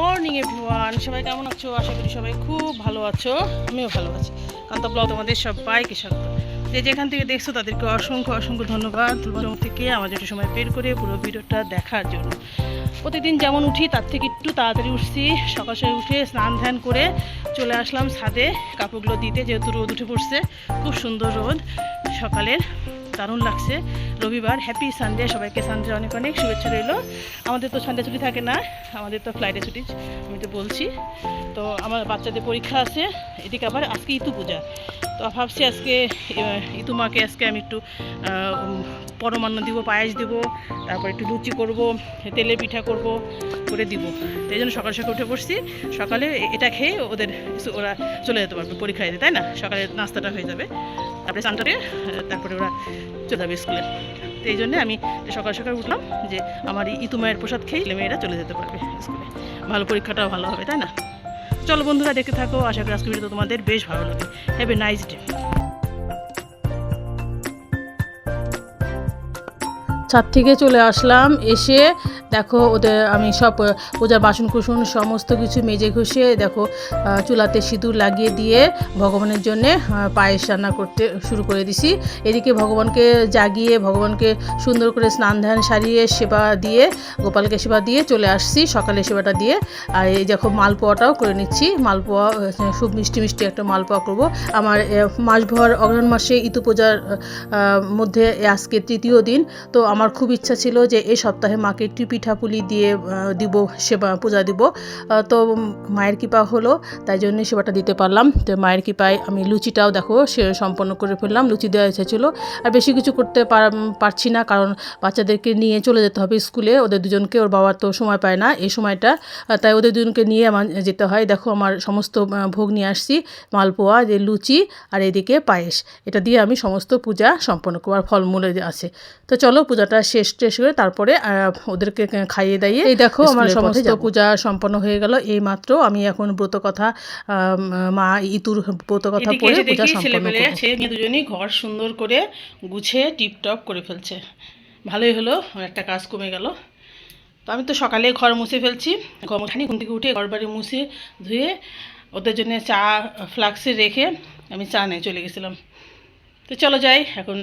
Everyone সবাই কেমন আছো? আশা করি সবাই খুব ভালো আছো। আমিও ভালো আছি। কান্ত ব্লগ তোমাদের সবাইকে স্বাগত। যে যেখান থেকে দেখছ তাদেরকে অসংখ্য অসংখ্য ধন্যবাদ। তোমার থেকে আমাদের একটু সময় বের করে পুরো ভিডিওটা দেখার জন্য। প্রতিদিন যেমন উঠি, তার থেকে একটু তাড়াতাড়ি উঠছি। সকাল সকাল উঠে স্নান ধ্যান করে চলে আসলাম ছাদে। কাপড়গুলো দিতে যেহেতু রোদ উঠে পড়ছে, খুব সুন্দর রোদ সকালের। দারুণ লাগছে। রবিবার হ্যাপি সানডে সবাইকে সানডে অনেক অনেক শুভেচ্ছা রইল। আমাদের তো সানডে ছুটি থাকে না আমাদের তো ফ্লাইটে ছুটি আমি তো বলছি। তো আমার বাচ্চাদের পরীক্ষা আছে এদিকে আবার আজকে ইতু পূজা। তো ভাবছি আজকে আহ, ইতু মাকে আজকে আমি একটু পরমান্ন দিব পায়েস দিব তারপর একটু লুচি করব তেলে পিঠা করব করে দিব। তো এই জন্য সকাল সকাল উঠে পড়ছি সকালে এটা খেয়ে ওদের ওরা চলে যেতে পারবে পরীক্ষা দিতে তাই না? সকালে নাস্তাটা হয়ে যাবে। তারপরে চানটারে তারপরে ওরা চলে যাবে স্কুলে। তো এই জন্যে আমি সকাল সকাল উঠলাম যে আমার ইতু মায়ের প্রসাদ খেয়ে মেয়েরা চলে যেতে পারবে স্কুলে। ভালো পরীক্ষাটাও ভালো হবে, তাই না? চলো বন্ধুরা দেখতে থাকো, আশা করি আজকে ভিডিও তোমাদের বেশ ভালো লাগে হ্যাভ এ নাইস ডে ছাদ থেকে চলে আসলাম। এসে দেখো ওদের আমি সব পূজার বাসন কুসন সমস্ত কিছু মেজে ঘষে দেখো চুলাতে সিঁদুর লাগিয়ে দিয়ে ভগবানের জন্যে পায়েস রান্না করতে শুরু করে দিছি। এদিকে ভগবানকে জাগিয়ে, ভগবানকে সুন্দর করে স্নান ধ্যান সারিয়ে, সেবা দিয়ে, গোপালকে সেবা দিয়ে চলে আসছি, সকালে সেবাটা দিয়ে। আর এই দেখো মালপোয়াটাও করে নিচ্ছি। মালপোয়া খুব মিষ্টি মিষ্টি একটা মালপোয়া করব। আমার মাসভর অগ্রহণ মাসে ইতু পূজার মধ্যে আজকে তৃতীয় দিন। তো আমার খুব ইচ্ছা ছিল যে এই সপ্তাহে মাকে একটু পিঠাপুলি দিয়ে দিব, সেবা, পূজা দিব। তো মায়ের কৃপা হলো, তাই জন্য সেবাটা দিতে পারলাম। তো মায়ের কৃপায় আমি লুচিটাও দেখো, সে সম্পন্ন করে ফেললাম, লুচি দেওয়া ইচ্ছা ছিল আর বেশি কিছু করতে পার- পারছি না, কারণ বাচ্চাদেরকে নিয়ে চলে যেতে হবে স্কুলে। ওদের দুজনকে, ওর বাবা তো সময় পায় না এই সময়টা। তাই ওদের দুজনকে নিয়ে আমার যেতে হয়। দেখো আমার সমস্ত ভোগ নিয়ে আসছি, মালপোয়া, যে লুচি আর এদিকে পায়েস। এটা দিয়ে আমি সমস্ত পূজা সম্পন্ন করব, আর ফলমূলে আছে। তো চলো পূজাটা শেষ টেস করে তারপরে ওদেরকে খাইয়ে দাইয়ে এই দেখো আমার সমস্ত পূজা সম্পন্ন হয়ে গেল। এই মাত্র আমি এখন ব্রত কথা মা ইতুর ব্রত কথা পড়ে পূজা সম্পন্ন। আছে দুজনেই ঘর সুন্দর করে গুছিয়ে টিপটপ করে ফেলছে। ভালোই হলো একটা কাজ কমে গেল। তো আমি তো সকালে ঘর মুছে ফেলছি। গমখানি ঘুম থেকে উঠে ঘর বাড়ি মুছে ধুয়ে ওদের জন্য চা ফ্লাক্সে রেখে আমি চা নিয়ে চলে গেছিলাম। তো চলো যাই এখন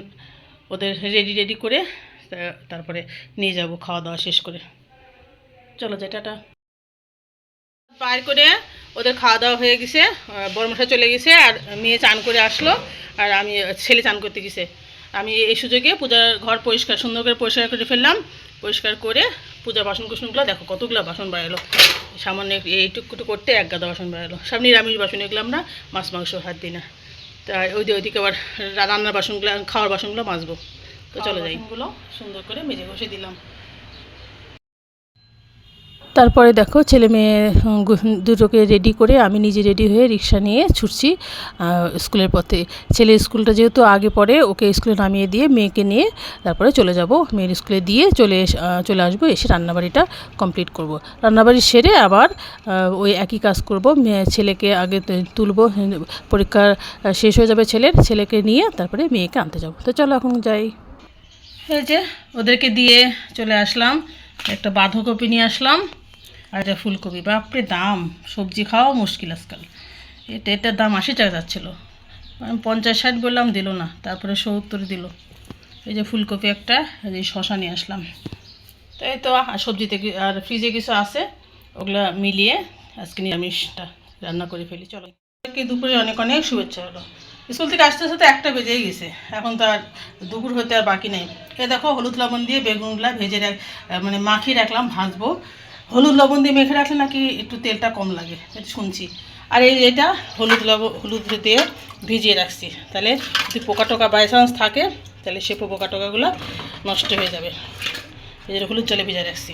ওদের রেডি রেডি করে তারপরে নিয়ে যাব, খাওয়া দাওয়া শেষ করে। চলো যাই, টাটা। পার করে ওদের খাওয়া দাওয়া হয়ে গেছে বড়মশা চলে গেছে আর মেয়ে চান করে আসলো আর আমি ছেলে চান করতে গেছে। আমি এই সুযোগে পূজার ঘর পরিষ্কার, সুন্দর করে পরিষ্কার করে ফেললাম, পরিষ্কার করে পূজার বাসন কুসনগুলো, দেখো কতগুলো বাসন বাড়ালো সামান্য এইটুকুটু করতে এক গাদা বাসন বাড়ালো সব নিরামিষ বাসন, এগুলো আমরা মাছ, মাংস হাত দিই না। তাই ওই ওইদিকে আবার রান্নার বাসনগুলো, খাওয়ার বাসনগুলো মাজবো। তো চলো যাই। সুন্দর করে মেজে ঘষে দিলাম। তারপরে দেখো ছেলে মেয়ে দুটোকে রেডি করে আমি নিজে রেডি হয়ে রিক্সা নিয়ে ছুটছি স্কুলের পথে। ছেলে স্কুলটা যেহেতু আগে পড়ে ওকে স্কুলে নামিয়ে দিয়ে মেয়েকে নিয়ে তারপরে চলে যাব। মেয়ের স্কুলে দিয়ে চলে এস- চলে আসব এসে রান্নাবাড়িটা কমপ্লিট করব। রান্নাবাড়ি সেরে আবার ওই একই কাজ করব। মেয়ে ছেলেকে আগে তুলবো পরীক্ষা শেষ হয়ে যাবে ছেলের ছেলেকে নিয়ে তারপরে মেয়েকে আনতে যাব। তো চলো এখন যাই। এই যে ওদেরকে দিয়ে চলে আসলাম। একটা বাঁধাকপি নিয়ে আসলাম, আর একটা ফুলকপি। বাপরে দাম, সবজি খাওয়া মুশকিল আজকাল। এটা এটার দাম আশি টাকা যাচ্ছিল। আমি পঞ্চাশ ষাট বললাম, দিল না। তারপরে সত্তর দিল। এই যে ফুলকপি একটা, এই শশা নিয়ে আসলাম। তো এই তো সবজিতে আর ফ্রিজে কিছু আছে, ওগুলা মিলিয়ে আজকে নিরামিষটা রান্না করে ফেলি। চলো। দুপুরে অনেক অনেক শুভেচ্ছা হলো। স্কুল থেকে আসতে আসতে একটা বেজেই গেছে। এখন তো আর দুপুর হতে আর বাকি নেই। এ দেখো, হলুদ লবণ দিয়ে বেগুনগুলা ভেজে রাখ মানে মাখিয়ে রাখলাম, ভাজবো। হলুদ লবণ দিয়ে মেখে রাখলে নাকি একটু তেলটা কম লাগে, এটা শুনছি। আর এই এটা হলুদ লবণ হলুদ দিয়ে ভিজিয়ে রাখছি। তাহলে যদি পোকা টোকা বাই চান্স থাকে, তাহলে সে পোকা টোকাগুলো নষ্ট হয়ে যাবে। এই হলুদ জলে ভিজে রাখছি।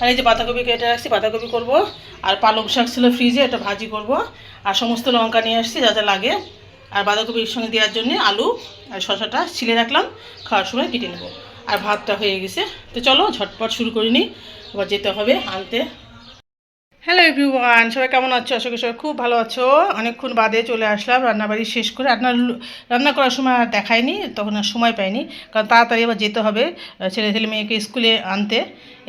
আর এই যে বাঁধাকপি কেটে রাখছি, বাঁধাকপি করব। আর পালং শাক ছিল ফ্রিজে এটা ভাজি করব। আর সমস্ত লঙ্কা নিয়ে আসছি, যা যা লাগে। আর বাঁধাকপির সঙ্গে দেওয়ার জন্য আলু আর শশাটা ছিলে রাখলাম, খাওয়ার সময় কেটে নেব। আর ভাতটা হয়ে গেছে। তো চলো ঝটপট শুরু করে নিই। আবার যেতে হবে আনতে। হ্যালো এভরিওয়ান সবাই কেমন আছো? আশা করি সবাই খুব ভালো আছো। অনেকক্ষণ বাদে চলে আসলাম, রান্নাবাড়ি শেষ করে। রান্না রান্না করার সময় আর দেখায়নি তখন আর সময় পাইনি, কারণ তাড়াতাড়ি আবার যেতে হবে ছেলে ছেলে মেয়েকে স্কুলে আনতে।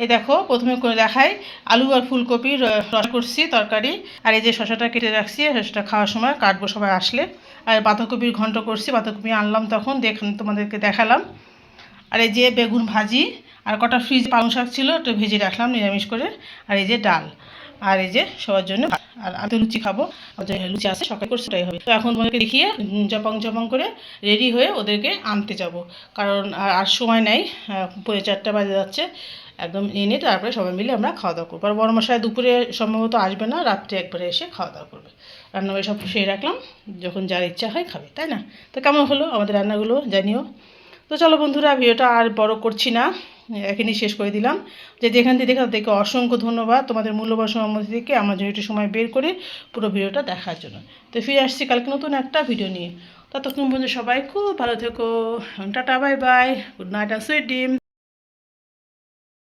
এই দেখো, প্রথমে করে দেখাই, আলু আর ফুলকপির রস করছি, তরকারি। আর এই যে শশাটা কেটে রাখছি শশাটা খাওয়ার সময় কাটবো সবাই আসলে। আর বাঁধাকপির ঘন্ট করছি, বাঁধাকপি আনলাম তখন, দেখ তোমাদেরকে দেখালাম। আর এই যে বেগুন ভাজি, আর কটা ফ্রিজ পালং শাক ছিল একটু ভেজে রাখলাম, নিরামিষ করে। আর এই যে ডাল। আর এই যে সবার জন্য আর আমি তো লুচি খাব লুচি আছে, সকালে করছে ওটাই হবে। তো এখন তোমাদেরকে দেখিয়ে জপাং জপাং করে রেডি হয়ে ওদেরকে আনতে যাব। কারণ আর সময় নেই পৌনে চারটা বাজে যাচ্ছে, একদম এনে তারপরে সবাই মিলে আমরা খাওয়া দাওয়া করব। আর বড় মশাই দুপুরে সম্ভবত আসবে না, রাত্রে একবারে এসে খাওয়া দাওয়া করবে। রান্নাবাড়ি সব সেই রাখলাম, যখন যার ইচ্ছা হয় খাবে, তাই না? তো কেমন হলো আমাদের রান্নাগুলো জানিও। তো চলো বন্ধুরা, ভিডিওটা আর বড় করছি না। এখানেই শেষ করে দিলাম। যে যেখান থেকে দেখে, তাদেরকে অসংখ্য ধন্যবাদ তোমাদের মূল্যবান সময় থেকে আমার জন্য একটু সময় বের করে পুরো ভিডিওটা দেখার জন্য। তো ফিরে আসছি কালকে নতুন একটা ভিডিও নিয়ে। ততক্ষণ পর্যন্ত সবাই খুব ভালো থেকো। Tata, bye bye. Good night আর সুইট ডিম